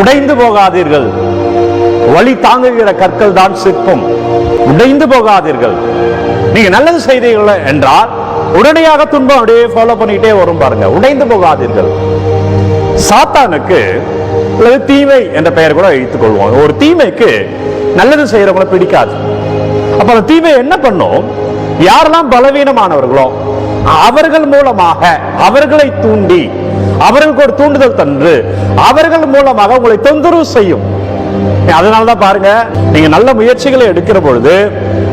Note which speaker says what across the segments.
Speaker 1: உடைந்து போகாதீர்கள். வழி தாங்குகிற கற்கள் தான் சிற்பம். உடைந்து போகாதீர்கள். நீங்க நல்லது செய்தீர்கள் என்றால் உடனடியாக துன்பம் அப்படியே ஃபாலோ பண்ணிக்கிட்டே வரும் பாருங்க. உடைந்து போகாதீர்கள். சாத்தானுக்கு அல்லது தீமை என்ற பெயர் கூட வைத்துக் கொள்வோம். ஒரு தீமைக்கு நல்லது செய்யறவங்களை பிடிக்காது. அப்ப அந்த தீமை என்ன பண்ணும்? யாரெல்லாம் பலவீனமானவர்களோ அவர்கள் மூலமாக அவர்களை தூண்டி அவர்களுக்கு ஒரு தூண்டுதல் தந்து அவர்கள் மூலமாக உங்களை தொந்தரவு செய்யும். அதனாலதான் பாருங்க நீங்க நல்ல முயற்சிகளை எடுக்கிற பொழுது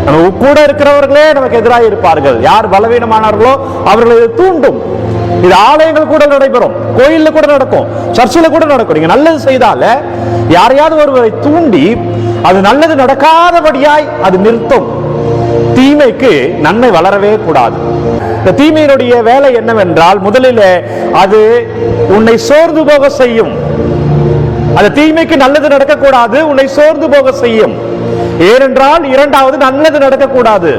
Speaker 1: நம்ம கூட இருக்கிறவர்களே நமக்கு எதிராக இருப்பார்கள். யார் பலவீனமானார்களோ அவர்களை தூண்டும். இது ஆலயங்கள் கூட நடைபெறும் கோயில்ல கூட நடக்கும் சர்ச்சில் கூட நடக்கும். நீங்க நல்லது செய்தால யாரையாவது ஒருவரை தூண்டி அது நல்லது நடக்காதபடியாய் அது நிறுத்தும். தீமைக்கு நன்மை வளரவே கூடாது. இந்த தீமையினுடைய வேலை என்னவென்றால் முதலில் அது உன்னை சோர்ந்து போக செய்யும். அது தீமைக்கு நல்லது நடக்கக்கூடாது உன்னை சோர்ந்து போக செய்யும். ஏனென்றால் இரண்டாவது நல்லது நடக்கக்கூடாது.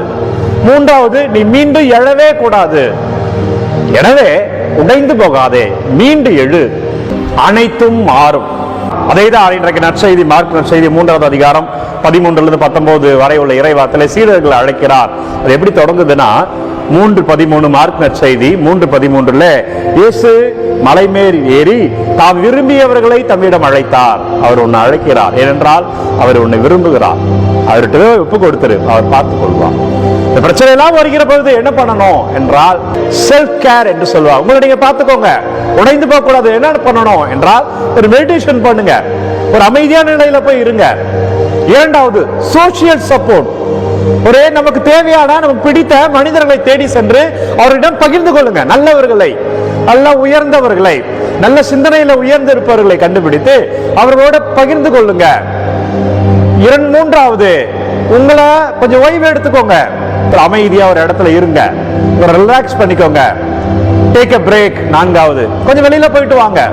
Speaker 1: மூன்றாவது நீ மீண்டும் எழவே கூடாது. எனவே உடைந்து போகாதே மீண்டு எழு. அனைத்தும் மாறும். அதே தான் இன்றைக்கு நற்செய்தி மார்க் நற்செய்தி மூன்றாவது அதிகாரம் பதிமூன்றுலேருந்து பத்தொன்பது வரை உள்ள இறைவார்த்தலை சீடர்களை அழைக்கிறார். அது எப்படி தொடங்குதுன்னா மூன்று பதிமூணு மார்க் நற்செய்தி மூன்று பதிமூன்றுல இயேசு மலை மேல் ஏறி தாம் விரும்பியவர்களை தம்மிடம் அழைத்தார். அவர் உன்னை அழைக்கிறார். ஏனென்றால் அவர் உன்னை விரும்புகிறார். அவர்கிட்ட ஒப்பு கொடுத்துரு. அவர் பார்த்துக் கொள்வார். இந்த பிரச்சனை எல்லாம் வருகிற பொழுது என்ன பண்ணணும் என்றால் செல்ஃப் கேர் என்று சொல்லுவாங்க. உங்களை நீங்க பார்த்துக்கோங்க. உடைந்து போக கூடாது. என்ன பண்ணணும் என்றால் ஒரு மெடிடேஷன் பண்ணுங்க. ஒரு அமைதியான நிலையில போய் இருங்க. இரண்டாவது சோசியல் சப்போர்ட் ஒரே நமக்கு தேவையான நமக்கு பிடித்த மனிதர்களை தேடி சென்று அவரிடம் பகிர்ந்து கொள்ளுங்க. நல்லவர்களை. அல்ல உயர்ந்தவர்களை நல்ல சிந்தனையில உயர்ந்திருப்பவர்களை கண்டுபிடித்து அவர்களோட பகிர்ந்து கொள்ளுங்க. இரண்டு மூன்றாவது உங்களை கொஞ்சம் ஓய்வு எடுத்துக்கோங்க. ஒரு அமைதியா ஒரு இடத்துல இருங்க. ஒரு ரிலாக்ஸ் பண்ணிக்கோங்க. டேக் அ பிரேக் நான்காவது கொஞ்சம் வெளியில போயிட்டு வாங்க.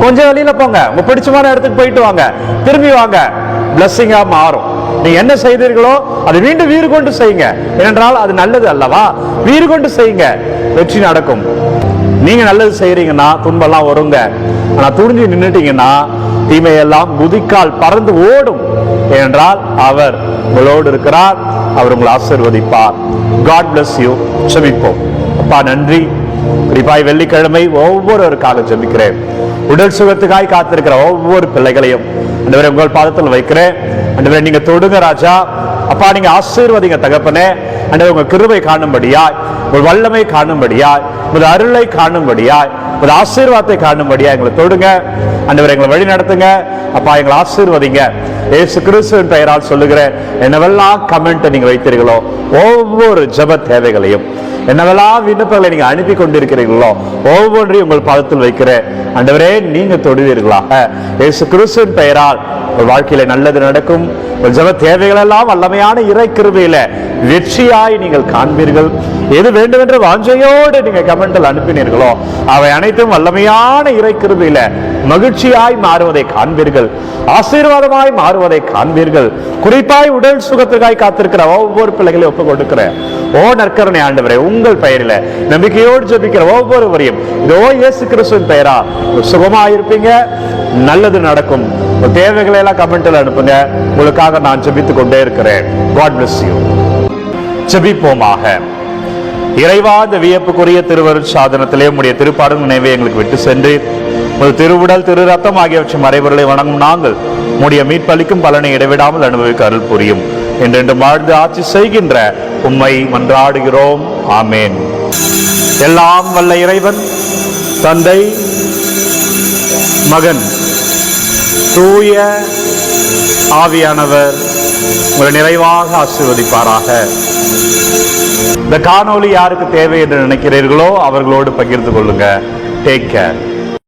Speaker 1: கொஞ்சம் வெளியில போங்க. உங்க பிடிச்சமான இடத்துக்கு போயிட்டு வாங்க. திரும்பி வாங்க. பிளஸ்ஸிங்கா மாறும். நீங்க என்ன செய்தீர்களோ அதை மீண்டும் வீறு கொண்டு செய்யுங்க. ஏனென்றால் அது நல்லது அல்லவா? வீறு கொண்டு செய்யுங்க. வெற்றி நடக்கும். நீங்க நல்லது செய்யறீங்கன்னா துன்பம்லாம் வருங்க. ஆனா துணிஞ்சு நின்னுட்டீங்கன்னா தீமையெல்லாம் குதிக்கால் பறந்து ஓடும். என்றால் அவர் உங்களோடு இருக்கிறார் அவர் உங்களை ஆசீர்வதிப்பார். காட் பிளஸ் யூ செபிப்போம் அப்பா நன்றி. குறிப்பாய் வெள்ளிக்கிழமை ஒவ்வொருவருக்காக ஜெபிக்கிறேன். உடல் சுகத்துக்காய் காத்திருக்கிற ஒவ்வொரு பிள்ளைகளையும். ஆண்டவரே உங்கள் பாதத்தில் வைக்கிறேன். ஆண்டவரே நீங்க தொடுங்க ராஜா. அப்பா நீங்க ஆசீர்வதிங்க தகப்பனே. ஆண்டவரே உங்க கிருபை காணும்படியாய் ஒரு வல்லமை காணும்படியாய் ஒரு அருளை காணும்படியாய் ஒரு ஆசீர்வாதத்தை காணும்படியா எங்களை தொடுங்க. அண்டவர் எங்களை வழி நடத்துங்க. அப்பா எங்களை ஆசீர்வதிங்க. ஏசு கிறிஸ்துவின் பெயரால் சொல்லுகிறேன் என்னவெல்லாம் கமெண்ட் நீங்க வைத்தீர்களோ ஒவ்வொரு ஜெப தேவைகளையும் என்னவெல்லாம் விண்ணப்பங்களை நீங்க அனுப்பி கொண்டிருக்கிறீர்களோ ஒவ்வொன்றையும் உங்கள் பாதத்தில் வைக்கிறேன். அண்டவரே நீங்க தொடுவீர்களாக. ஏசு கிறிஸ்துவின் பெயரால் உங்கள் வாழ்க்கையில நல்லது நடக்கும். உங்கள் தேவைகள் எல்லாம் வல்லமையான இறை கிருபையில வெற்றியாய் நீங்கள் காண்பீர்கள். எது வேண்டுமென்ற வாஞ்சையோடு நீங்க கமெண்டில் அனுப்பினீர்களோ அவை அனைத்தும் வல்லமையான இறை கிருபையில மகிழ்ச்சியாய் மாறுவதை காண்பீர்கள். ஆசீர்வாதமாய் மாறுவதை காண்பீர்கள். குறிப்பாய் உடல் சுகத்துக்காய் காத்திருக்கிற ஒவ்வொரு பிள்ளைகளையும் ஒப்புக் கொடுக்கிறேன் ஓ நற்கரணை ஆண்டவரே உங்கள் பெயரில நம்பிக்கையோடு ஜபிக்கிற ஒவ்வொருவரையும் இதோ இயேசு கிறிஸ்துவின் பெயரா சுகமாயிருப்பீங்க நல்லது நடக்கும். தேவைகளை எல்லாம் கமெண்ட்ல அனுப்புங்க. உங்களுக்காக நான் ஜெபித்துக் கொண்டே இருக்கிறேன். காட் பிளஸ் யூ ஜெபிப்போமாக. இறைவா இந்த வியப்புக்குரிய திருவரு சாதனத்திலே உடைய திருப்பாடும் நினைவை எங்களுக்கு விட்டு சென்று ஒரு திருவுடல் திரு ரத்தம் ஆகியவற்றின் மறைவர்களை வணங்கும் நாங்கள் உடைய மீட்பளிக்கும் பலனை இடைவிடாமல் அனுபவிக்க அருள் புரியும். என்றென்று வாழ்ந்து ஆட்சி செய்கின்ற உண்மை மன்றாடுகிறோம். ஆமேன். எல்லாம் வல்ல இறைவன் தந்தை மகன் தூய ஆவியானவர் உங்களை நிறைவாக ஆசீர்வதிப்பாராக. இந்த காணொளி யாருக்கு தேவை என்று நினைக்கிறீர்களோ அவர்களோடு பகிர்ந்து கொள்ளுங்க. Take care